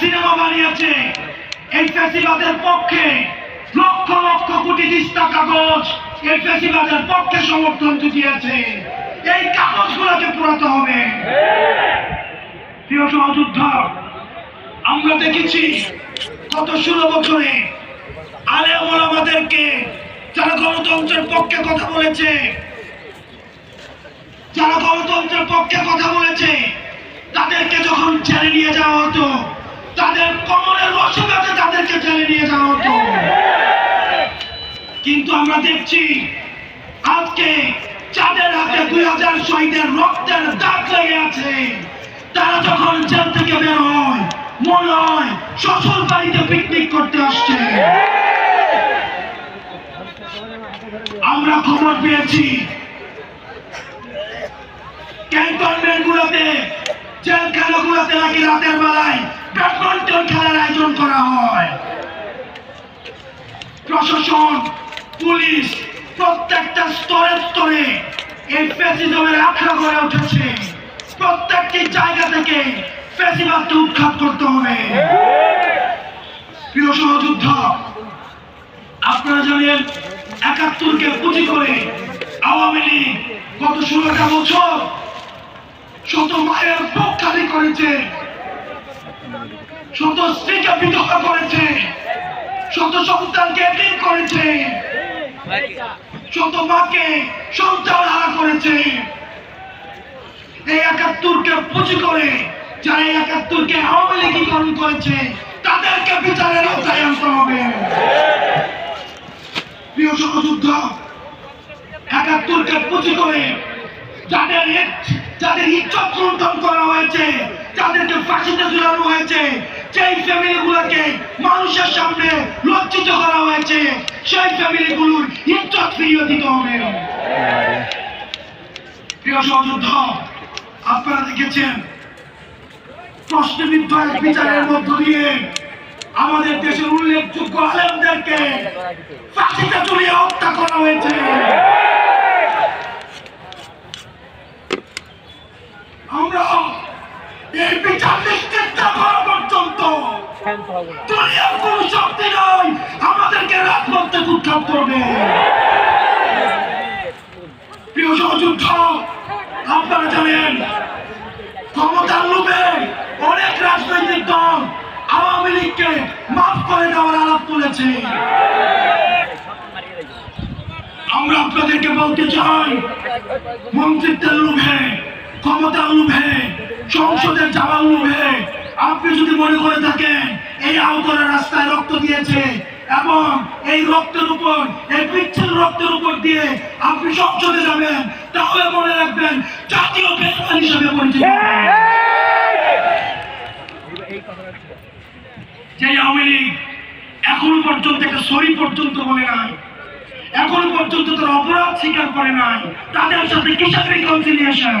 Cinema বানিয়েছে। এই ফ্যাসিবাদের পক্ষে লক্ষ লক্ষ কোটি দিস্তা কাগজ এই ফ্যাসিবাদের পক্ষে সমর্থন জুটিয়েছে এই কাগজগুলোকে পুরাতে হবে। প্রিয় সহযোদ্ধা আমরা দেখেছি গত ষোলো বছরে আলেম আমাদেরকে যারা গণতন্ত্রের পক্ষে কথা বলেছে, যারা গণতন্ত্রের পক্ষে কথা বলেছে, তাদেরকে যখন ছেড়ে নিয়ে যাওয়া হতো তাদের কমরের অসুবিধাতে তাদেরকে জেলে নিয়ে যাওয়া হতো কিন্তু আমরা দেখছি, আজকে যাদের হাতে দুই হাজার শহীদের রক্তের দাগ লেগে আছে। তারা যখন জেল থেকে বের হয়, মনে হয় শ্বশুর বাড়িতে পিকনিক করতে আসছে। আমরা খবর পেয়েছি ক্যান্টনমেন্ট গুলোতে জেলখানা গুলোতে নাকি রাতের বেলায় ব্যাডমিন্টন খেলার আয়োজন করা হয়। প্রশাসন, পুলিশ প্রত্যেকটা স্তরে স্তরে এই ফ্যাসিজমের আখড়া গড়ে উঠেছে। প্রত্যেকটি জায়গা থেকে ফ্যাসিবাদকে উৎখাত করতে হবে। প্রিয় সহযুদ্ধ, আপনারা জানেন একাত্তরকে পুঁজি করে আওয়ামী লীগ গত ষোলোটা বছর শত মায়ের বুক করেছে। শত স্ত্রীকে বিধবা করেছে, শত সন্তানকে করেছে, শত মাকে সন্তান হারা করেছে। এই একাত্তরকে পুঁজি করে যারা এই একাত্তরকে আওয়ামী লীগীকরণ করেছে, তাদেরকে বিচারের আওতায় আনতে হবে। প্রিয় সহযুদ্ধ, একাত্তরকে পুঁজি করে যাদের যাদের ইজ্জত লুণ্ঠন করা হয়েছে, তাদেরকে ফাঁসিতে ঝুলানো হয়েছে, যেই ফ্যামিলি গুলোকে মানুষের সামনে লজ্জিত করা হয়েছে, সেই ফ্যামিলি গুলোর ইজ্জত ফিরিয়ে দিতে হবে। প্রিয় আপনারা দেখেছেন বিচারের মধ্য দিয়ে আমাদের দেশের উল্লেখযোগ্য আলেমদেরকে ফাঁসিতে হত্যা করা হয়েছে। আমরা এই বিচার পর্যন্ত দুনিয়ার কোন শক্তি নয় আমাদেরকে রাজপথ উৎখাত করবে। প্রিয় সহযুদ্ধ আপনারা জানেন ক্ষমতার লোভে অনেক রাজনৈতিক দল আওয়ামী লীগকে মাফ করে দেওয়ার আলাপ তুলেছে আমরা আপনাদেরকে বলতে চাই মন্ত্রিত্বের লোভে ক্ষমতার লোভে সংসদের যাওয়ার লোভে আপনি যদি মনে করে থাকেন এই আহতরা রাস্তায় রক্ত দিয়েছে এবং এই রক্তের উপর এই পিচ্ছিল রক্তের উপর দিয়ে আপনি সংসদে যাবেন তাহলে মনে রাখবেন জাতীয় বেসমান হিসেবে পরিচিত। যে আওয়ামী লীগ এখনও পর্যন্ত একটা সরি পর্যন্ত বলে নাই এখনও পর্যন্ত তারা অপরাধ স্বীকার করে নাই তাদের সাথে কিসের রিকনসিলিয়েশন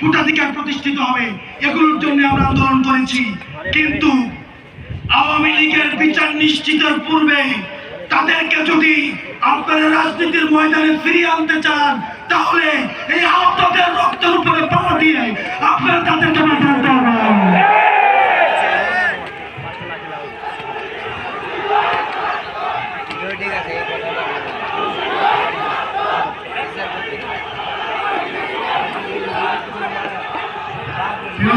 ভোটাধিকার প্রতিষ্ঠিত হবে, এগুলোর জন্য আমরা আন্দোলন করেছি। কিন্তু আওয়ামী লীগের বিচার নিশ্চিতের পূর্বে তাদেরকে যদি আপনারা রাজনীতির ময়দানে ফিরিয়ে আনতে চান, তাহলে এই আহতদের রক্তের উপরে পা দিয়ে আপনারা তাদেরকে মাঠাতে হবে ঠিক আছে এই কথা প্রিয়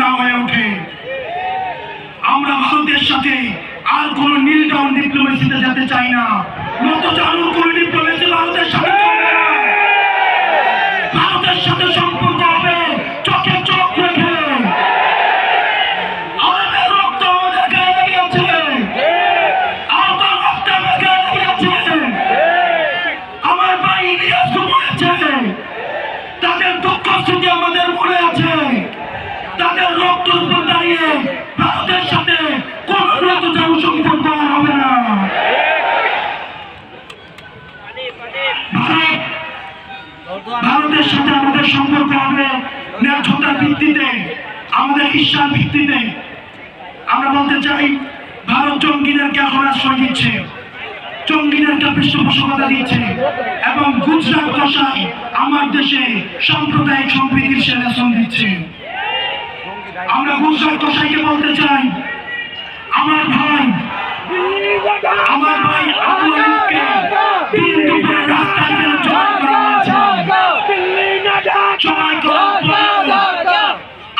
না হয়ে ওঠে। আমরা ভারতের সাথে আর কোন নীল ডাউন ডিপ্লোমেসিতে যেতে চাই না। নত চালু কোন ডিপ্লোমেসি ভারতের সাথে চোখে রক্ত রক্ত আমার তাদের দুঃখ আমাদের মনে আছে। তাদের ভারতের সাথে আমাদের সম্পর্ক হবে ন্যায্যতার ভিত্তিতে, আমাদের ইচ্ছার ভিত্তিতে। আমরা বলতে চাই, ভারত জঙ্গিদেরকে এখন আশ্রয় দিচ্ছে, জঙ্গিদেরকে পৃষ্ঠপোষকতা দিচ্ছে এবং গুজরাট ভাষায় আমার দেশে সাম্প্রদায়িক সম্প্রীতির সে লেসন দিচ্ছে। আমরা গুজরাট ভাষাইকে বলতে চাই। আমার ভাই আমার ভাই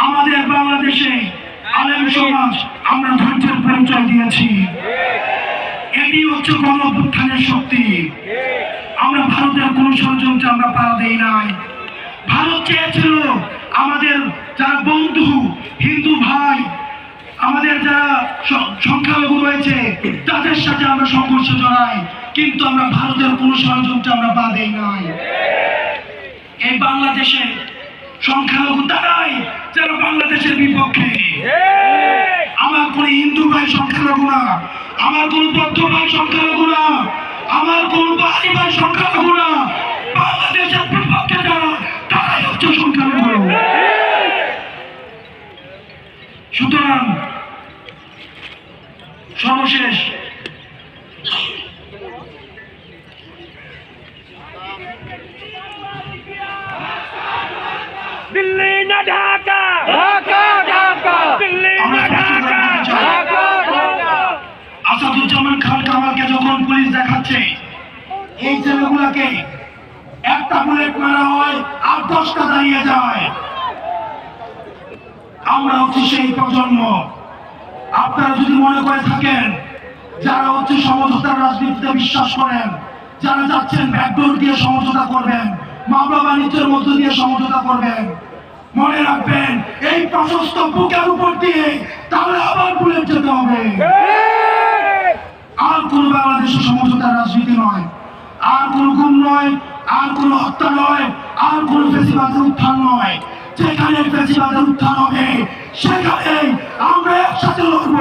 আমাদের বাংলাদেশে সমাজ আমরা এটি হচ্ছে শক্তি। আমরা ভারতের কোন ষড়যন্ত্রে আমরা পাড়া দেই নাই। ভারত চেয়েছিল আমাদের যারা বন্ধু হিন্দু ভাই, আমাদের যারা সংখ্যালঘু রয়েছে, তাদের সাথে আমরা সংঘর্ষ জড়াই, কিন্তু আমরা ভারতের কোন ষড়যন্ত্রে আমরা পা দেই নাই। এই বাংলাদেশে সংখ্যালঘু তারাই যারা বাংলাদেশের বিপক্ষে। আমার কোন হিন্দু ভাই সংখ্যালঘু না, আমার কোন বৌদ্ধ ভাই সংখ্যালঘু না, আমার কোন বাহারি ভাই সংখ্যালঘু না, বাংলাদেশের বিপক্ষে যারা, তারাই হচ্ছে সংখ্যালঘু। সুতরাং সর্বশেষ দিল্লি না ঢাকা? ঢাকা ঢাকা। দিল্লি না ঢাকা? ঢাকা ঢাকা। আসাদুজ্জামান খান কামালকে যখন পুলিশ দেখাচ্ছে এই ছেলেগুলাকে একটা বুলেট মারা হয় আর দশটা দাঁড়িয়ে যায়। আমরা হচ্ছে সেই প্রজন্ম। আপনারা যদি মনে করে থাকেন, যারা হচ্ছে সমঝোতার রাজনীতিতে বিশ্বাস করেন, যারা যাচ্ছেন ব্যাকডোর দিয়ে সমঝোতা করবেন, মামলা বাণিজ্যের মধ্য দিয়ে সমঝোতা করবেন, মনে রাখবেন, এই প্রশস্ত বুকের উপর দিয়ে তাহলে আবার বুলেট যেতে হবে। আর কোন বাংলাদেশের সমঝোতার রাজনীতি নয়। আর কোন গুম নয়, আর কোন হত্যা নয়, আর কোন ফেসিবাদের উত্থান নয়। যেখানে বেশিরভাগ উত্থান হবে সেখানে আমরা একসাথে লড়ব।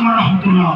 আলাইকুম রহমতুল্লাহ